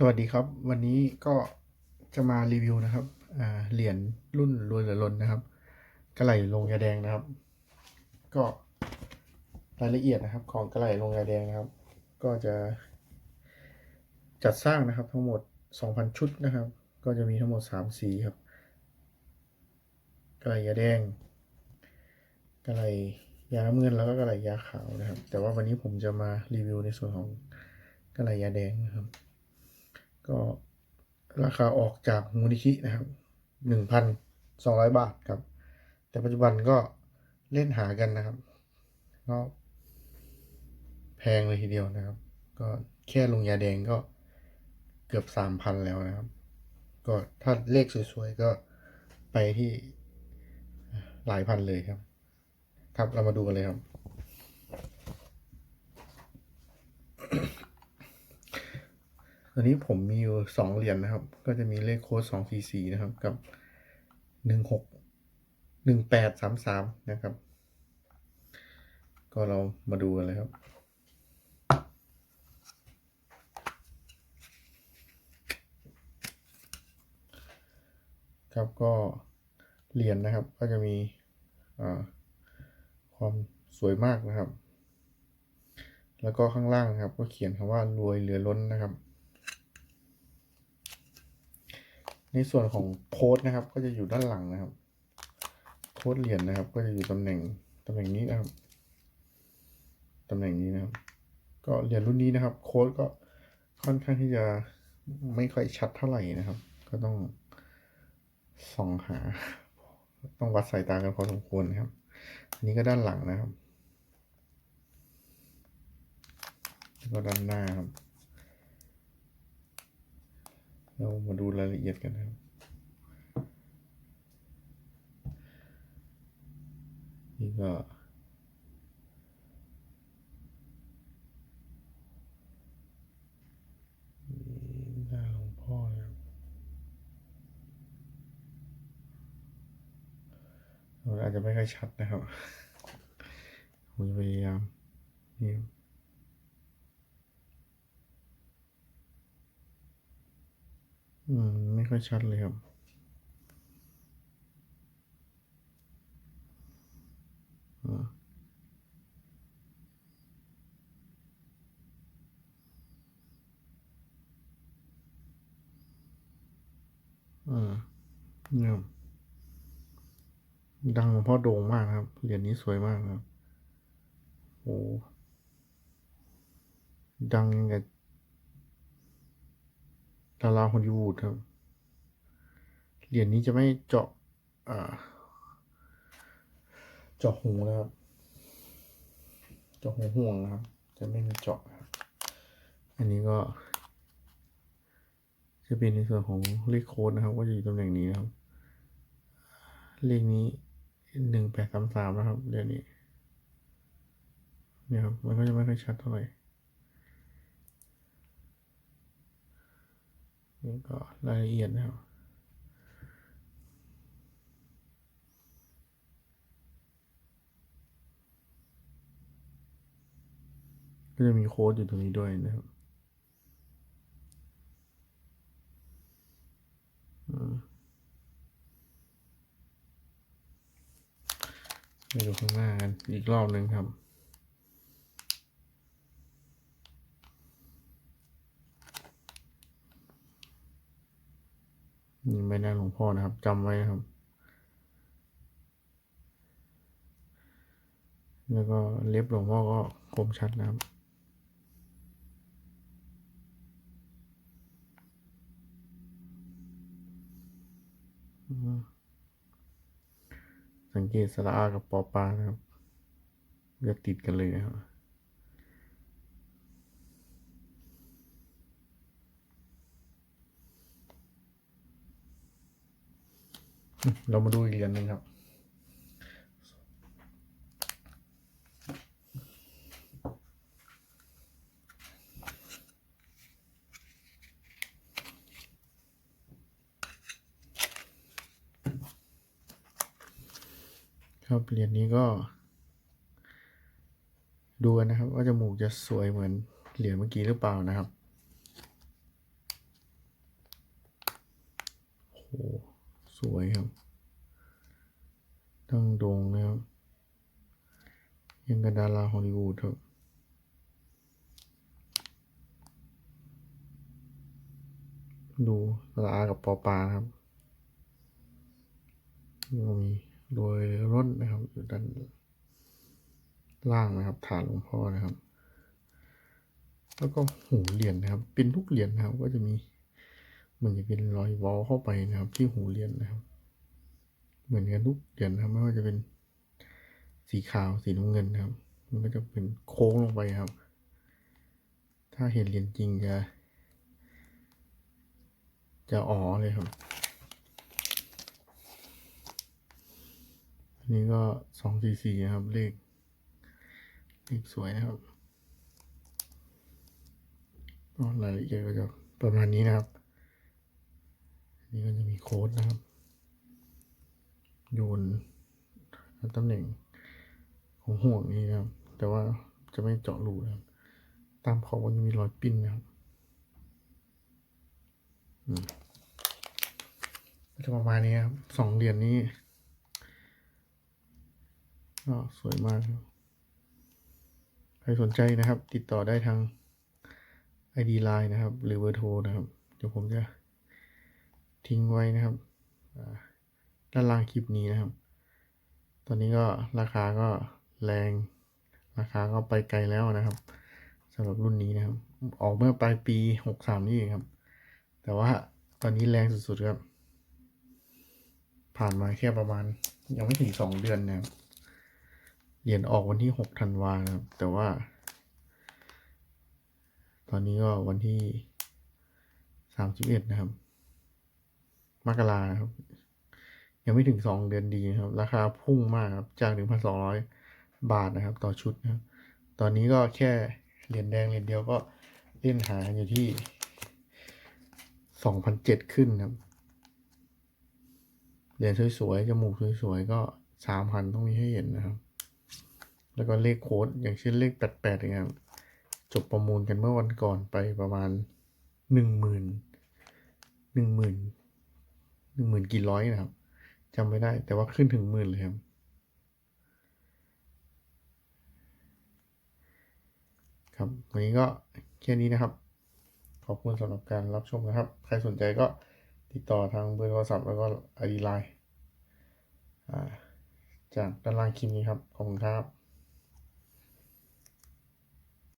สวัสดีครับ วันนี้ก็จะมารีวิวนะครับเหรียญรุ่นรวยเหลือล้นนะครับ กระไหลลงยาแดงนะครับ ก็รายละเอียดนะครับ ของกระไหลลงยาแดงนะครับ ก็จะ จัดสร้างนะครับ ทั้งหมด 2,000 ชุดนะครับ ก็จะมีทั้งหมด 3 สีครับ กระไหลยาแดง กระไหลยาน้ำเงินแล้วก็กระไหลยาขาวนะครับ แต่ว่าวันนี้ผมจะมารีวิวในส่วนของกระไหลยาแดงนะครับ ก็ราคาออกจากมูลนิธินะครับหนึ่งพันสองร้อยบาทครับ แต่ปัจจุบันก็เล่นหากันนะครับก็แพงเลยทีเดียวนะครับ ก็แค่ลงยาแดงก็เกือบสามพันแล้วนะครับ ก็ถ้าเลขสวยๆ ก็ไปที่หลายพันเลยครับ ครับเรามาดูกันเลยครับ อนนี้ผมมีอยู่สองเหรียญนะครับ ก็จะมีเลขโค้ดสองสี่สี่นะครับ กับหนึ่งหกหนึ่งแปดสามสามนะครับ ก็เรามาดูกันเลยครับครับก็เหรียญนะครับก็จะมีความสวยมากนะครับ แล้วก็ข้างล่างนะครับ ก็เขียนคำว่ารวยเหลือล้นนะครับ ในส่วนของโค้ดนะครับ ก็จะอยู่ด้านหลังนะครับ โค้ดเหรียญนะครับ ก็จะอยู่ตำแหน่งตำแหน่งนี้นะครับตำแหน่งนี้นะครับ ก็เหรียญรุ่นนี้นะครับ โค้ดก็ค่อนข้างที่จะไม่ค่อยชัดเท่าไหร่นะครับ ก็ต้องส่องหา ต้องวัดสายตากันพอสมควรนะครับ อันนี้ก็ด้านหลังนะครับ แล้วก็ด้านหน้าครับ เรามาดูรายละเอียดกันนะครับ นี่ก็นี่หน้าหลวงพ่อนะครับเราอาจจะไม่ค่อยชัดนะครับผมจะพยายามนี่ครับ อืม ไม่ค่อยชัดเลยครับ อ่าอ่าเนี่ยดังหลวงพ่อโด่งมากครับ เหรียญนี้สวยมากครับ โอ้ดังกับ ดาราฮอลลีวูดครับ เหรียญนี้จะไม่เจาะเจาะหูนะครับเจาะหูห่วงนะครับ จะไม่มีเจาะนะครับ อันนี้ก็ จะเป็นในส่วนของเลขโค้ดนะครับ ก็จะอยู่ตำแหน่งนี้นะครับ เลขนี้หนึ่งแปดสามสามนะครับเดี๋ยวนี้เนี่ยครับมันก็จะไม่ค่อยชัดเท่าไหร่ นี่ก็รายละเอียดนะครับก็จะมีโค้ดอยู่ตรงนี้ด้วยนะครับมไปดูข้างหน้ากันอีกรอบหนึ่งครับ นี่ใบหน้าหลวงพ่อนะครับจำไว้นะครับ แล้วก็เล็บหลวงพ่อก็คมชัดนะครับสังเกตสระอากับปอปลานะครับจะติดกันเลยนะครับ เรามาดูอีกเหรียญหนึ่งครับ ครับเหรียญนี้ก็ ดูนะครับ ว่าจมูกจะสวยเหมือนเหรียญเมื่อกี้หรือเปล่านะครับโอ้ สวยครับดังโด่งนะครับ ยังกับดาราฮอลลีวูดครับดูสระอากับปอปลาครับแล้วมีโดยร่นนะครับ อยู่ด้านล่างนะครับ ฐานหลวงพ่อนะครับ แล้วก็หูเหรียญนะครับ เป็นทุกเหรียญนะครับ ก็จะมี มือนจะเป็นรอยวอลเข้าไปนะครับ ที่หูเหรียญนะครับ เหมือนกันทุกเหรียญนะครับไม่ว่าจะเป็นสีขาวสีน้ำเงินนะครับ มันก็จะเป็นโค้งลงไปครับ ถ้าเห็นเหรียญจริงจะจะอ๋อเลยครับ อันนี้ก็สองสี่สี่นะครับ เลข เลขสวยนะครับก็รายละเอียดก็จะประมาณนี้นะครับ โค้ดนะครับ โยนตำแหน่งของห่วงนี้นะครับ แต่ว่าจะไม่เจาะรูนะครับ ตามขอบมันจะมีรอยปิ้นนะครับก็จะประมาณนี้ครับสองเหรียญนี้ก็สวยมากครับใครสนใจนะครับ ติดต่อได้ทาง ID Line นะครับ หรือเบอร์โทรนะครับ เดี๋ยวผมจะ ทิ้งไว้นะครับด้านล่างคลิปนี้นะครับ ตอนนี้ก็ราคาก็แรง ราคาก็ไปไกลแล้วนะครับสำหรับรุ่นนี้นะครับ ออกเมื่อปลายปี 63 นี่เองครับ แต่ว่าตอนนี้แรงสุดๆครับ ผ่านมาแค่ประมาณยังไม่ถึงสองเดือนนะครับเหรียญออกวันที่หกธันวานะครับ แต่ว่า ตอนนี้ก็วันที่สามสิบเอ็ดนะครับ มกราครับ ยังไม่ถึงสองเดือนดีครับ ราคาพุ่งมากครับ จากหนึ่งพันสองร้อยบาทนะครับ ต่อชุดนะครับ ตอนนี้ก็แค่เหรียญแดงเหรียญเดียวก็เล่นหาอยู่ที่สองพันเจ็ดขึ้นครับ เหรียญสวยๆจมูกสวยๆก็สามพันต้องมีให้เห็นนะครับ แล้วก็เลขโค้ดอย่างเช่นเลขแปดแปดอย่างเงี้ยจบประมูลกันเมื่อวันก่อนไปประมาณหนึ่งหมื่นหนึ่งหมื่น หนึ่งหมื่นกี่ร้อยนะครับจำไม่ได้ แต่ว่าขึ้นถึงหมื่นเลยครับครับวันนี้ก็แค่นี้นะครับ ขอบคุณสำหรับการรับชมนะครับ ใครสนใจก็ติดต่อทางเบอร์โทรศัพท์แล้วก็ไอดีไลน์จากด้านล่างคลิปนี้ครับ ขอบคุณครับ